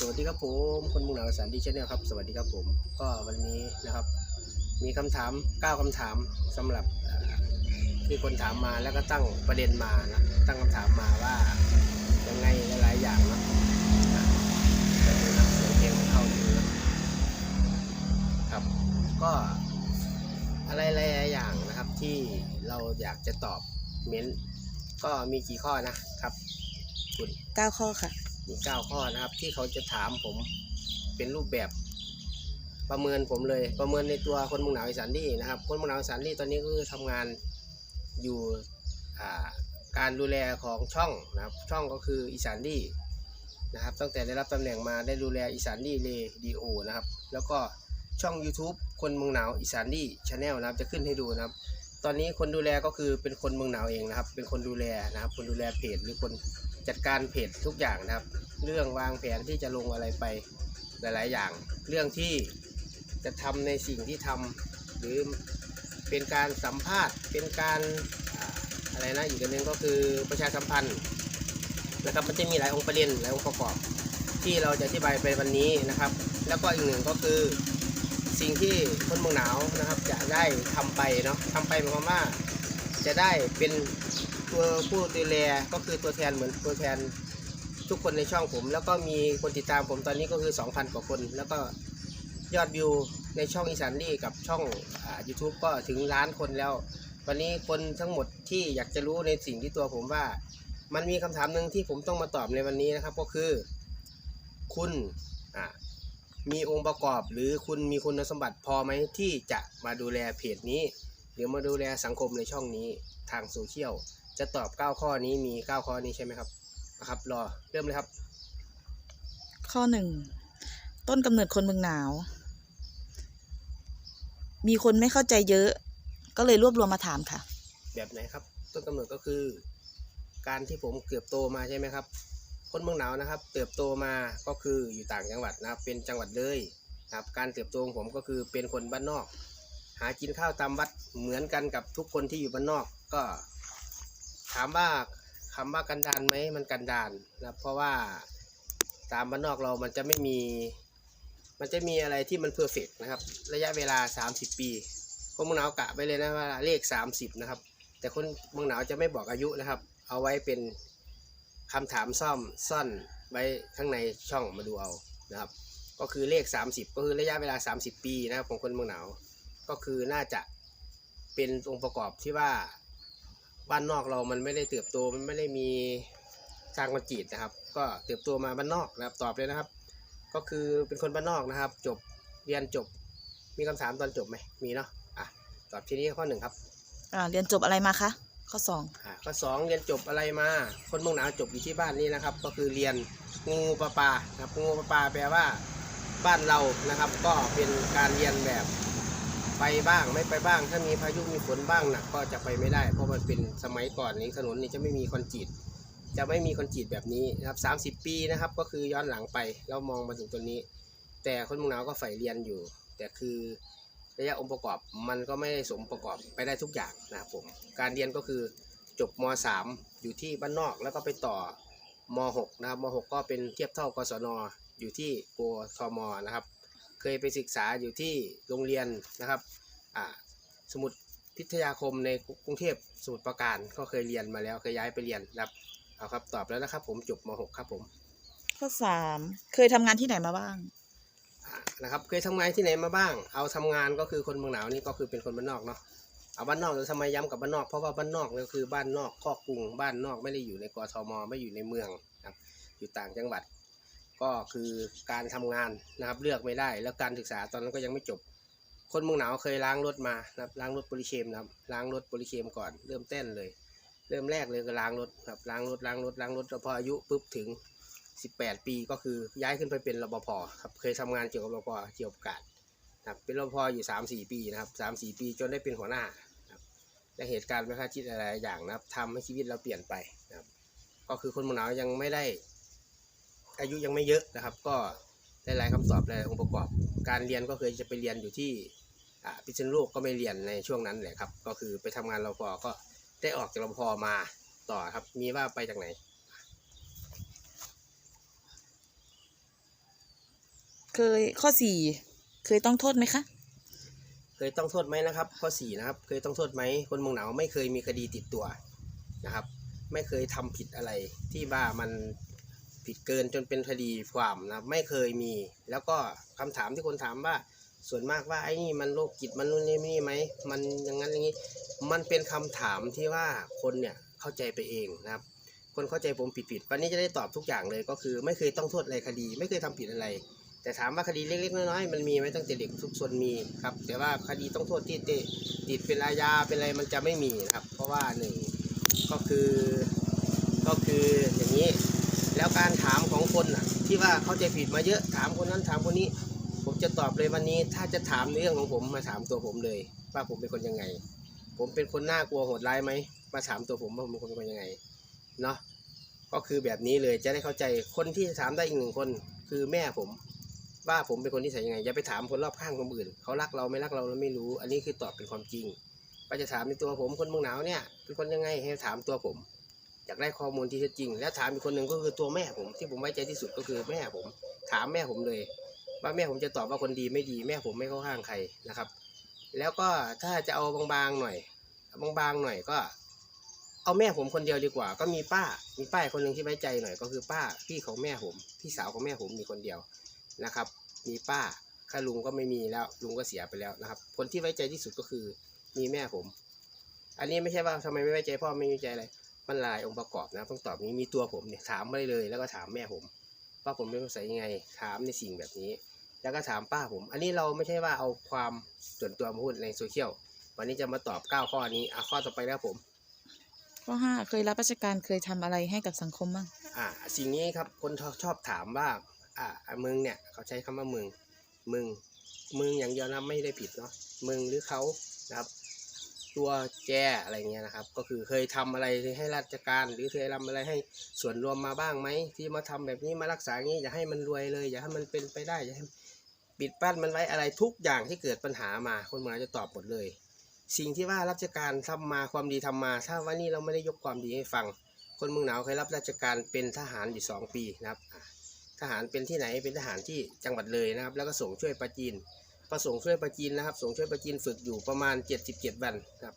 สวัสดีครับผมคนมุงหนาวสารดีชแนลครับ สวัสดีครับผม ก็วันนี้นะครับ มีคำถาม9คำถามสำหรับที่คนถามมาแล้วก็ตั้งประเด็นมานะตั้งคำถามมาว่ายังไงหลายอย่างนะอะก็คือนักเสียงเพลงไม่เข้าถึงนะครับ ก็อะไรหลายอย่างนะครับที่เราอยากจะตอบเม้นก็มีกี่ข้อนะครับคุณเก้าข้อค่ะ มีเก้าข้อนะครับ ที่เขาจะถามผมเป็นรูปแบบประเมินผมเลยประเมินในตัวคนมุงหนาวอีสานดีนะครับ คนมุงหนาวอีสานดีตอนนี้ก็คือทำงานอยู่การดูแลของช่องนะครับ ช่องก็คืออีสานดีนะครับ ตั้งแต่ได้รับตำแหน่งมาได้ดูแลอีสานดีเรดิโอนะครับ แล้วก็ช่อง YouTube คนเมืองหนาวอีสานดีชาแนลนะครับจะขึ้นให้ดูนะครับ ตอนนี้คนดูแลก็คือเป็นคนเมืองหนาวเองนะครับ เป็นคนดูแลนะครับ คนดูแลเพจหรือคน จัดการเพจทุกอย่างนะครับ เรื่องวางแผนที่จะลงอะไรไปหลาย ๆ อย่าง เรื่องที่จะทำในสิ่งที่ทำหรือเป็นการสัมภาษณ์ เป็นการอะไรนะอีกอันหนึงก็คือประชาสัมพันธ์นะครับมันจะมีหลายองค์ประเด็นหลายองค์ประกอบ ที่เราจะอธิบายไปวันนี้นะครับ แล้วก็อีกหนึ่งก็คือสิ่งที่คนเมืองหนาวนะครับจะได้ทำไปเนาะทำไปหมายความว่าจะได้เป็น ตัวผู้ดูแลก็คือตัวแทนเหมือนตัวแทนทุกคนในช่องผม แล้วก็มีคนติดตามผมตอนนี้ก็คือ 2,000 กว่าคน แล้วก็ยอดวิวในช่องอีสานนี่กับช่องอ่า YouTube ก็ถึงล้านคนแล้ว วันนี้คนทั้งหมดที่อยากจะรู้ในสิ่งที่ตัวผมว่า มันมีคำถามหนึ่งที่ผมต้องมาตอบในวันนี้นะครับ ก็คือ คุณมีองค์ประกอบหรือคุณมีคุณสมบัติพอไหมที่จะมาดูแลเพจนี้ หรือมาดูแลสังคมในช่องนี้ทางโซเชียล จะตอบ 9 ข้อนี้มี 9 ข้อนี้ใช่ไหมครับนะครับ รอเริ่มเลยครับ ข้อหนึ่งต้นกำเนิดคนเมืองหนาว มีคนไม่เข้าใจเยอะ ก็เลยรวบรวมมาถามค่ะ แบบไหนครับ ต้นกำเนิดก็คือ การที่ผมเกือบโตมาใช่ไหมครับ คนเมืองหนาวนะครับ เติบโตมาก็คืออยู่ต่างจังหวัดนะครับ เป็นจังหวัดเลยนะครับการเติบโตของผมก็คือเป็นคนบ้านนอก หากินข้าวตามวัดเหมือนกันกับทุกคนที่อยู่บ้านนอก ก็ ถามว่าคำว่ากันดานไหมมันกันดานนะเพราะว่าตามบ้านนอกเรามันจะไม่มี มันจะมีอะไรที่มันเพอร์เฟกนะครับ ระยะเวลา 30 ปีคนเมืองหนาวกะไปเลยนะว่าเลข 30 นะครับ แต่คนเมืองหนาวจะไม่บอกอายุนะครับ เอาไว้เป็นคำถามซ่อมซ่อนไว้ข้างในช่องมาดูเอานะครับ ก็คือเลข 30 ก็คือระยะเวลา 30 ปีนะครับของคนเมืองหนาวก็คือน่าจะเป็นองค์ประกอบที่ว่า บ้านนอกเรามันไม่ได้เติบโตมันไม่ได้มีสร้างมันจีดนะครับ ก็เติบโตมาบ้านนอกนะครับตอบเลยนะครับ ก็คือเป็นคนบ้านนอกนะครับ จบเรียนจบ มีคำถามตอนจบไหมมีเนาะอะตอบทีนี้ข้อหนึ่งครับอ่าเรียนจบอะไรมาคะข้อสองอ่าข้อสองเรียนจบอะไรมา คนเมืองหนาวจบอยู่ที่บ้านนี้นะครับ ก็คือเรียนงูปลาปลานะครับงูปลาปลาแปลว่าบ้านเรานะครับ ก็เป็นการเรียนแบบ ไปบ้างไม่ไปบ้าง ถ้ามีพายุมีฝนบ้างหนักก็จะไปไม่ได้ เพราะมันเป็นสมัยก่อนนี้ถนนนี่จะไม่มีคอนกรีตจะไม่มีคอนกรีตแบบนี้นะครับ30 ปีนะครับ ก็คือย้อนหลังไปแล้วมองมาถึงตัวนี้ แต่คนมืองหนาวก็ใฝ่เรียนอยู่ แต่คือระยะองค์ประกอบมันก็ไม่ได้สมประกอบไปได้ทุกอย่างนะครับผมการเรียนก็คือจบม .3 อยู่ที่บ้านนอกแล้วก็ไปต่อม .6 นะครับม .6 ก็เป็นเทียบเท่ากศนอยู่ที่กทมนะครับ เคยไปศึกษาอยู่ที่โรงเรียนนะครับอ่าสมุดพิทยาคมในกรุงเทพสมุทรปราการก็เคยเรียนมาแล้วเคยย้ายไปเรียนนะครับเอาครับตอบแล้วนะครับ ผมจบม .6 ครับผมข้อสามเคยทำงานที่ไหนมาบ้างอ่านะครับเคยทำงานที่ไหนมาบ้าง เอาทำงานก็คือคนเมืองหนาวนี่ก็คือเป็นคนบ้านนอกเนาะเอาบ้านนอกจะทำไมย้ำกับบ้านนอกเพราะว่าบ้านนอกก็คือบ้านนอกคอกกรุงบ้านนอกไม่ได้อยู่ในกทมไม่อยู่ในเมืองนะครับอยู่ต่างจังหวัด ก็คือการทำงานนะครับเลือกไม่ได้ แล้วการศึกษาตอนนั้นก็ยังไม่จบ คนเมืองหนาวเคยล้างรถมานะครับล้างรถโพลิเคมนะครับล้างรถโพลิเคมก่อนเริ่มเต้นเลย เริ่มแรกเลยก็ล้างรถครับล้างรถล้างรถล้างรถแล้วพออายุปุ๊บถึง 18 ปีก็คือย้ายขึ้นไปเป็นรปภครับเคยทำงานเกี่ยวกับรปภเกี่ยวกับการครับเป็นรปภอยู่ 3-4 ปีนะครับ3-4 ปีจนได้เป็นหัวหน้าครับและเหตุการณ์ไม่คาดคิดอะไรอย่างนะครับทำให้ชีวิตเราเปลี่ยนไปนะครับก็คือคนเมืองหนาวยังไม่ได้ อายุยังไม่เยอะนะครับ ก็ได้หลายคำตอบหลายองค์ประกอบ การเรียนก็เคยจะไปเรียนอยู่ที่พิษณุโลกก็ไม่เรียนในช่วงนั้นแหละครับ ก็คือไปทำงานรปภก็ได้ออกจากรปภมาต่อครับ มีว่าไปจากไหนเคยข้อสี่เคยต้องโทษไหมคะเคยต้องโทษไหมนะครับ ข้อสี่นะครับ เคยต้องโทษไหมคนมองหนาวไม่เคยมีคดีติดตัวนะครับ ไม่เคยทำผิดอะไรที่ว่ามัน ผิดเกินจนเป็นคดีความนะครับไม่เคยมี แล้วก็คำถามที่คนถามว่า ส่วนมากว่าไอ้นี่มันโรคจิตมันนู่นนี่นี่ไหมมันอย่างนั้นอย่างนี้ มันเป็นคำถามที่ว่าคนเนี่ยเข้าใจไปเองนะครับ คนเข้าใจผมผิดผิดๆวันนี้จะได้ตอบทุกอย่างเลยก็คือ ไม่เคยต้องโทษอะไรคดี ไม่เคยทำผิดอะไร แต่ถามว่าคดีเล็กๆน้อยๆมันมีไหมตั้งแต่เด็กทุกส่วนมีครับ แต่ว่าคดีต้องโทษที่ติติดเป็นอาญาเป็นอะไรมันจะไม่มีนะครับ เพราะว่าหนึ่งก็คือ ก็คืออย่างนี้ แล้วการถามของคนน่ะที่ว่าเขาใจผิดมาเยอะถามคนนั้นถามคนนี้ ผมจะตอบเลยวันนี้ ถ้าจะถามเรื่องของผมมาถามตัวผมเลย ว่าผมเป็นคนยังไง ผมเป็นคนน่ากลัวโหดร้ายไหมมาถามตัวผมว่าผมเป็นคนยังไงเนาะก็คือแบบนี้เลยจะได้เข้าใจคนที่จะถามได้อีกหนึ่งคน คือแม่ผมว่าผมเป็นคนที่ใส่ยังไงอย่าไปถามคนรอบข้างคนอื่น เขารักเราไม่รักเราเราไม่รู้ อันนี้คือตอบเป็นความจริงก็จะถามในตัวผมคนเมืองหนาวเนี่ยเป็นคนยังไงให้ถามตัวผม อยากได้ข้อมูลที่แท้จริง แล้วถามอีกคนหนึ่งก็คือตัวแม่ผมที่ผมไว้ใจที่สุดก็คือแม่ผม ถามแม่ผมเลย ว่าแม่ผมจะตอบว่าคนดีไม่ดี แม่ผมไม่เข้าข้างใครนะครับ แล้วก็ถ้าจะเอาบางๆหน่อยบางๆหน่อยก็ เอาแม่ผมคนเดียวดีกว่า ก็มีป้ามีป้าคนหนึ่งที่ไว้ใจหน่อย ก็คือป้าพี่ของแม่ผมพี่สาวของแม่ผมมีคนเดียวนะครับ มีป้าข้าลุงก็ไม่มีแล้วลุงก็เสียไปแล้วนะครับ คนที่ไว้ใจที่สุดก็คือมีแม่ผม อันนี้ไม่ใช่ว่าทำไมไม่ไว้ใจพ่อไม่ไว้ใจอะไร มันหลายองค์ประกอบนะต้องตอบนี้มีตัวผมเนี่ยถามมาได้เลย แล้วก็ถามแม่ผมว่าผมเป็นคนใส่ยังไง ถามในสิ่งแบบนี้ แล้วก็ถามป้าผม อันนี้เราไม่ใช่ว่าเอาความส่วนตัวมาพูดในโซเชียลวันนี้จะมาตอบ9ข้อนี้อะข้อต่อไปแล้วผม ข้อห้าเคยรับราชการเคยทำอะไรให้กับสังคมบ้างอ่าสิ่งนี้ครับคนชอบชอบถามว่าอ่าอะมึงเนี่ยเขาใช้คำว่ามึง มึง มึงอย่างเดียวนะไม่ได้ผิดเนาะมึงหรือเขานะครับ ตัวแจอะไรเงี้ยนะครับ ก็คือเคยทำอะไรให้ราชการ หรือเคยทำอะไรให้ส่วนรวมมาบ้างไหมที่มาทำแบบนี้มารักษาอย่างนี้อย่าให้มันรวยเลย อย่าให้มันเป็นไปได้อย่าให้ปิดปั้นมันไว้อะไรทุกอย่างที่เกิดปัญหามาคนมาจะตอบหมดเลย สิ่งที่ว่าราชการทำมาความดีทำมา ถ้าว่านี่เราไม่ได้ยกความดีให้ฟัง คนเมืองหนาวเคยรับราชการเป็นทหารอยู่สองปีนะครับทหารเป็นที่ไหนเป็นทหารที่จังหวัดเลยนะครับ แล้วก็ส่งช่วยประจีน ประส่งช่วยประจีนนะครับส่งช่วยประจีนฝึกอยู่ประมาณ 77 วันครับ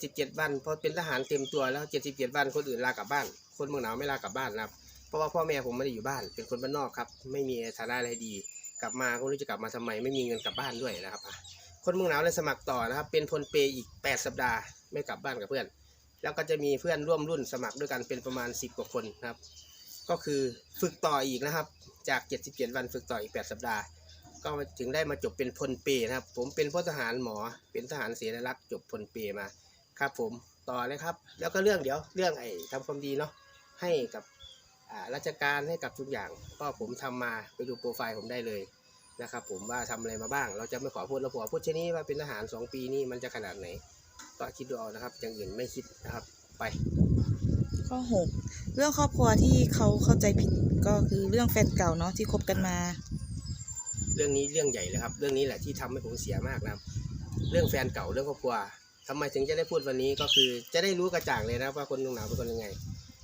77 วันพอเป็นทหารเต็มตัวแล้ว 77 วันคนอื่นลากลับบ้าน คนเมืองหนาวไม่ลากลับบ้านนะครับ เพราะว่าพ่อแม่ผมไม่ได้อยู่บ้าน เป็นคนบ้านนอกครับ ไม่มีฐานะอะไรดี กลับมาก็ไม่รู้จะกลับมาทำไม ไม่มีเงินกลับบ้านด้วยนะครับ คนเมืองหนาวเลยสมัครต่อนะครับ เป็นพลเปอีก 8 สัปดาห์ ไม่กลับบ้านกับเพื่อน แล้วก็จะมีเพื่อนร่วมรุ่นสมัครด้วยกันเป็นประมาณ 10 กว่าคนนะครับ ก็คือฝึกต่ออีกนะครับ จาก 77 วันฝึกต่ออีก 8 สัปดาห์ ก็ถึงได้มาจบเป็นพลเปนะครับ ผมเป็นพลทหารหมอ เป็นทหารเสนารักษ์จบพลเปมาครับ ผมต่อเลยครับ แล้วก็เรื่องเดี๋ยวเรื่องไอ้ทำความดีเนาะให้กับราชการให้กับทุกอย่าง ก็ผมทำมาไปดูโปรไฟล์ผมได้เลยนะครับ ผมว่าทำอะไรมาบ้าง เราจะไม่ขอพูดเราขอพูดแค่นนี้ว่าเป็นทหาร 2 ปีนี่มันจะขนาดไหน ก็คิดดูเอานะครับอย่างอื่นไม่คิดนะครับไปข้อหกเรื่องครอบครัวที่เขาเข้าใจผิดก็คือเรื่องแฟนเก่าเนาะที่คบกันมา เรื่องนี้เรื่องใหญ่เลยครับ เรื่องนี้แหละที่ทำให้ผมเสียมากนะเรื่องแฟนเก่าเรื่องครอบครัวทำไมถึงจะได้พูดวันนี้ก็คือจะได้รู้กระจ่างเลยนะว่าคนมืองหนาวเป็นคนยังไง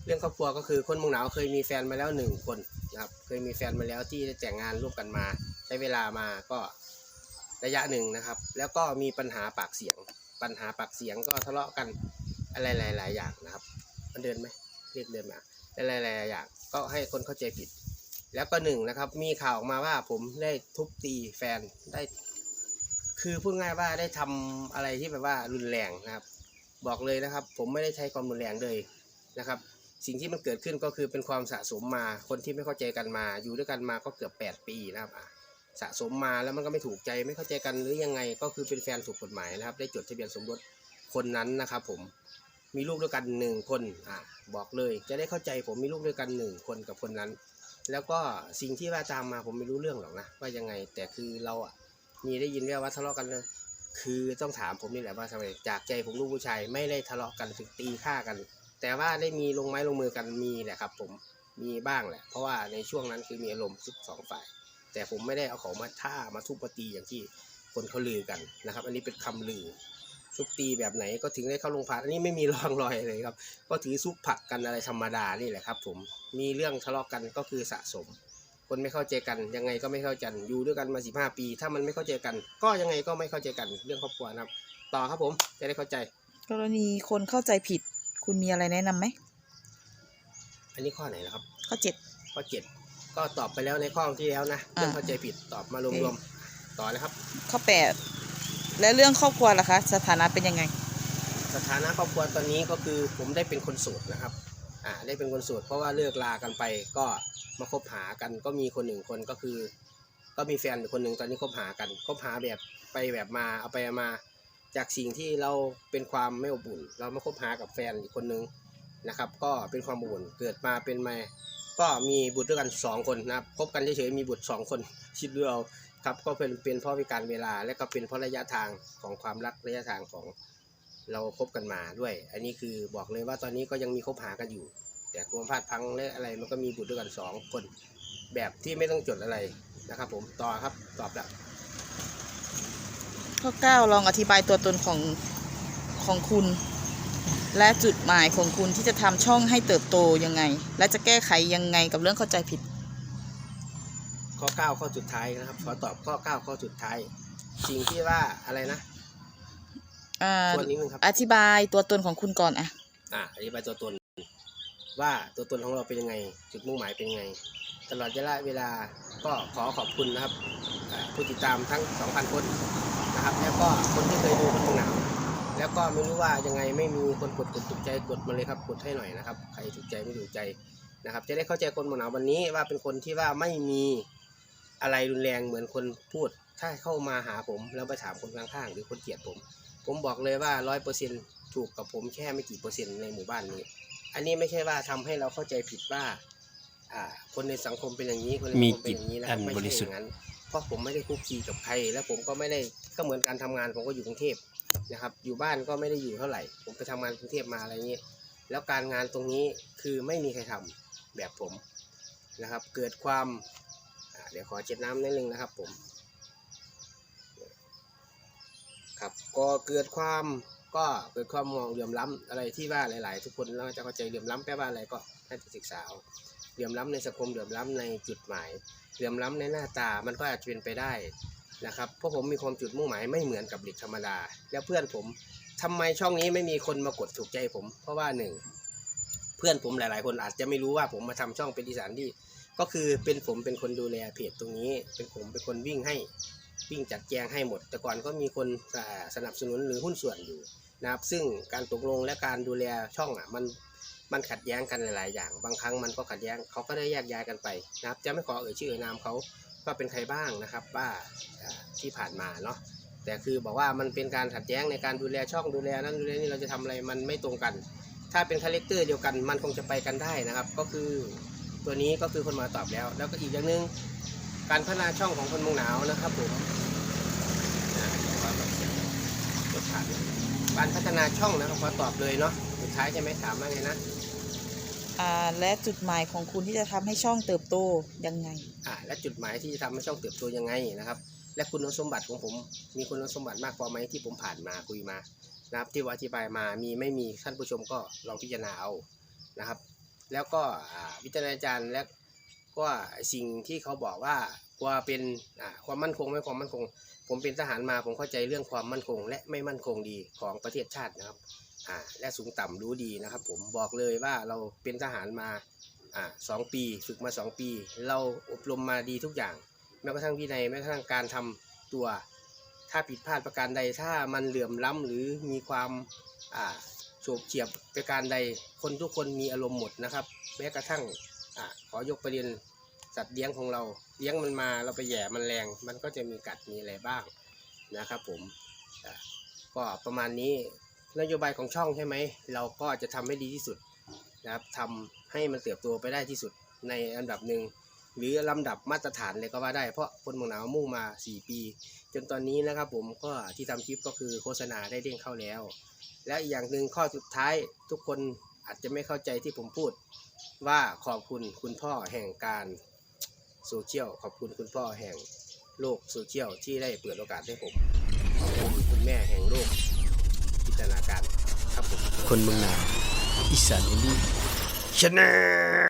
เรื่องครอบครัวก็คือคนมืองหนาวเคยมีแฟนมาแล้วหนึ่งคนนะครับเคยมีแฟนมาแล้วที่แต่งงานร่วมกันมา ใช้เวลามาก็ระยะหนึ่งนะครับ แล้วก็มีปัญหาปากเสียง ปัญหาปากเสียงก็ทะเลาะกันอะไรหลาย ๆ อย่างนะครับ มันเดินไหมเรียกเดินมาอะไรหลายๆอย่างก็ให้คนเข้าใจผิด แล้วก็หนึ่งนะครับ มีข่าวออกมาว่าผมได้ทุบตีแฟนได้ คือพูดง่ายว่าได้ทำอะไรที่แบบว่ารุนแรงนะครับ บอกเลยนะครับ ผมไม่ได้ใช้ความรุนแรงเลยนะครับ สิ่งที่มันเกิดขึ้นก็คือเป็นความสะสมมา คนที่ไม่เข้าใจกันมา อยู่ด้วยกันมาก็เกือบแปดปีนะครับสะสมมาแล้วมันก็ไม่ถูกใจไม่เข้าใจกันหรือยังไง ก็คือเป็นแฟนถูกกฎหมายนะครับ ได้จดทะเบียนสมรสคนนั้นนะครับผมมีลูกด้วยกันหนึ่งคนอะบอกเลยจะได้เข้าใจผมมีลูกด้วยกันหนึ่งคนกับคนนั้น แล้วก็สิ่งที่ว่าตามมาผมไม่รู้เรื่องหรอกนะว่ายังไง แต่คือเราอะมีได้ยินแว่วว่าทะเลาะกันนะคือต้องถามผมนี่แหละว่าทำไมจากใจผมลูกผู้ชายไม่ได้ทะเลาะกันถึงตีฆ่ากัน แต่ว่าได้มีลงไม้ลงมือกันมีแหละครับ ผมมีบ้างแหละ เพราะว่าในช่วงนั้นคือมีอารมณ์ทุกสองฝ่าย แต่ผมไม่ได้เอาของมาท่ามาทุบมาตีอย่างที่คนเขาลือกันนะครับ อันนี้เป็นคำลือ ทุบตีแบบไหนก็ถึงได้เข้าโรงพยาบาลอันนี้ไม่มีร่องรอยเลยครับ ก็ถือซุปผักกันอะไรธรรมดานี่แหละครับ ผมมีเรื่องทะเลาะกันก็คือสะสมคคนไม่เข้าใจกันยังไงก็ไม่เข้าใจกันอยู่ด้วยกันมาสิบห้าปี ถ้ามันไม่เข้าใจกัน ก็ยังไงก็ไม่เข้าใจกันเรื่องครอบครัวนะครับ ต่อครับผมจะได้เข้าใจ กรณีคนเข้าใจผิด คุณมีอะไรแนะนำไหมอันนี้ข้อไหนนะครับ ข้อเจ็ด ข้อเจ็ดก็ตอบไปแล้วในข้อที่แล้วนะอ่าเรื่องเข้าใจผิดตอบมารวมๆต่อเลยครับ ข้อแปด และเรื่องครอบครัวล่ะคะ สถานะเป็นยังไง สถานะครอบครัวตอนนี้ก็คือผมได้เป็นคนโสดนะครับ อ่าได้เป็นคนโสดเพราะว่าเลิกลากันไปก็มาคบหากันก็มีคนหนึ่งคนก็คือ ก็มีแฟนอยู่คนหนึ่งตอนนี้คบหากันคบหาแบบไปแบบมาเอาไปมา จากสิ่งที่เราเป็นความไม่อบอุ่น เรามาคบหากับแฟนอีกคนนึงนะครับ ก็เป็นความอบอุ่นเกิดมาเป็นมา ก็มีบุตรด้วยกันสองคนนะครับคบกันเฉยๆมีบุตรสองคนคิดเดูเอาครับก็เป็นเป็นเพราะวิการเวลา และก็เป็นเพราะระยะทางของความรักระยะทางของเราคบกันมาด้วย อันนี้คือบอกเลยว่าตอนนี้ก็ยังมีคบหากันอยู่ แต่ความพลาดพังและอะไรมันก็มีบุตรด้วยกันสองคน แบบที่ไม่ต้องจดอะไรนะครับ ผมต่อครับตอบแล้วข้อเก้าลองอธิบายตัวตนของของคุณ และจุดหมายของคุณที่จะทำช่องให้เติบโตยังไง และจะแก้ไขยังไงกับเรื่องเข้าใจผิด ข้อเก้าข้อสุดท้ายนะครับ ขอตอบข้อเก้าข้อสุดท้าย สิ่งที่ว่าอะไรนะอ่าตัวนี้นึงครับอธิบายตัวตนของคุณก่อนอะอ่าอธิบายตัวตน ว่าตัวตนของเราเป็นยังไง จุดมุ่งหมายเป็นยังไง ตลอดระยะเวลาก็ขอขอบคุณนะครับอ่าผู้ติดตามทั้ง 2,000 คนนะครับ แล้วก็คนที่เคยดูคนหนาว แล้วก็ไม่รู้ว่ายังไงไม่มีคนกดกดถูกใจกดมาเลยครับกดให้หน่อยนะครับ ใครถูกใจไม่ถูกใจนะครับ จะได้เข้าใจคนหนาววันนี้ว่าเป็นคนที่ว่าไม่มีอะไรรุนแรงเหมือนคนพูด ถ้าเข้ามาหาผมแล้วไปถามคนข้างๆหรือคนเกลียดผม ผมบอกเลยว่าร้อยเปอร์เซ็นถูกกับผมแค่ไม่กี่เปอร์เซ็นต์ในหมู่บ้านนี้ อันนี้ไม่ใช่ว่าทำให้เราเข้าใจผิดว่าอ่าคนในสังคมเป็นอย่างนี้ คนในสังคมเป็นอย่างนี้นะครับมีไม่จิตอันบริใช่สุอทธิ์ย่างนั้นเพราะผมไม่ได้คุกคีกับใคร และผมก็ไม่ได้ก็เหมือนการทำงานผมก็อยู่กรุงเทพ นะครับ อยู่บ้านก็ไม่ได้อยู่เท่าไหร่ ผมไปทำงานกรุงเทพมาอะไรเงี้ยแล้วการงานตรงนี้คือไม่มีใครทำแบบผมนะครับ เกิดความเดี๋ยวขอเช็ดน้ำนิดนึงนะครับผมครับก็เกิดความก็เกิดความมองเหลื่อมล้ำอะไรที่ว่าหลาย ๆ ทุกคนเราจะเข้าใจเหลื่อมล้ำแปลว่าอะไรก็ให้ศึกษาเหลื่อมล้ำในสังคมเหลื่อมล้ำในจุดหมายเหลื่อมล้ำในหน้าตามันก็อาจจะเป็นไปได้ นะครับเพราะผมมีความจุดมุ่งหมายไม่เหมือนกับเด็กธรรมดา แล้วเพื่อนผมทำไมช่องนี้ไม่มีคนมากดถูกใจผม เพราะว่าหนึ่งเพื่อนผมหลาย ๆ คนอาจจะไม่รู้ว่าผมมาทำช่องเป็นอีสานที่ก็คือเป็นผมเป็นคนดูแลเพจตรงนี้ เป็นผมเป็นคนวิ่งให้วิ่งจัดแจงให้หมด แต่ก่อนก็มีคนสนับสนุนหรือหุ้นส่วนอยู่นะครับซึ่งการตกลงและการดูแลช่องอะมันมันขัดแย้งกันหลาย ๆ อย่าง บางครั้งมันก็ขัดแย้งเขาก็ได้แยกย้ายกันไปนะครับจะไม่ขอเอ่ยชื่อเอ่ยนามเขา ว่าเป็นใครบ้างนะครับว่าที่ผ่านมาเนาะแต่คือบอกว่ามันเป็นการขัดแย้งในการดูแลช่องดูแลนั้นดูแลนี่เราจะทำอะไรมันไม่ตรงกัน ถ้าเป็นคาแรคเตอร์เดียวกันมันคงจะไปกันได้นะครับ ก็คือตัวนี้ก็คือคนมาตอบแล้ว แล้วก็อีกอย่างหนึ่งการพัฒนาช่องของคนมงหนาวนะครับผมการพัฒนาช่องนะครับขอตอบเลยเนาะสุดท้ายใช่ไหมถามว่าไงนะ และจุดหมายของคุณที่จะทำให้ช่องเติบโตยังไงอ่าและจุดหมายที่จะทำให้ช่องเติบโตยังไงนะครับ และคุณสมบัติของผมมีคุณสมบัติมากพอไหมที่ผมผ่านมาคุยมานะครับที่ว่าอธิบายมามีไม่มีท่านผู้ชมก็ลองพิจารณาเอานะครับ แล้วก็วิจารณญาณและก็สิ่งที่เขาบอกว่ากว่าเป็นอ่าความมั่นคงไม่ความมั่นคง ผมเป็นทหารมาผมเข้าใจเรื่องความมั่นคง และไม่มั่นคงดีของประเทศชาตินะครับ อ่าและสูงต่ำรู้ดีนะครับ ผมบอกเลยว่าเราเป็นทหารมาอ่าสองปีฝึกมาสองปี เราอบรมมาดีทุกอย่าง แม้กระทั่งวินัยแม้กระทั่งการทำตัว ถ้าผิดพลาดประการใดถ้ามันเหลื่อมล้ำหรือมีความอ่าโฉบเฉียบประการใดคนทุกคนมีอารมณ์หมดนะครับ แม้กระทั่งอ่าขอยกประเด็นสัตว์เลี้ยงของเราเลี้ยงมันมาเราไปแย่มันแรง มันก็จะมีกัดมีอะไรบ้างนะครับ ผมก็ประมาณนี้ นโยบายของช่องใช่ไหม เราก็จะทำให้ดีที่สุดนะครับทำให้มันเติบโตไปได้ที่สุดในอันดับหนึ่งหรือลำดับมาตรฐานเลยก็ว่าได้ เพราะคนเมืองหนาวมุ่งมา 4 ปี จนตอนนี้นะครับผมก็ที่ทำคลิปก็คือโฆษณาได้เด้งเข้าแล้ว และอีกอย่างหนึ่งข้อสุดท้ายทุกคนอาจจะไม่เข้าใจที่ผมพูด ว่าขอบคุณคุณพ่อแห่งการโซเชียลขอบคุณคุณพ่อแห่งโลกโซเชียลที่ได้เปิดโอกาสให้ผมขอบคุณคุณแม่แห่งโลก ตนาการครับผมคนเมืองหนาวอีสานอินดี้ชนะ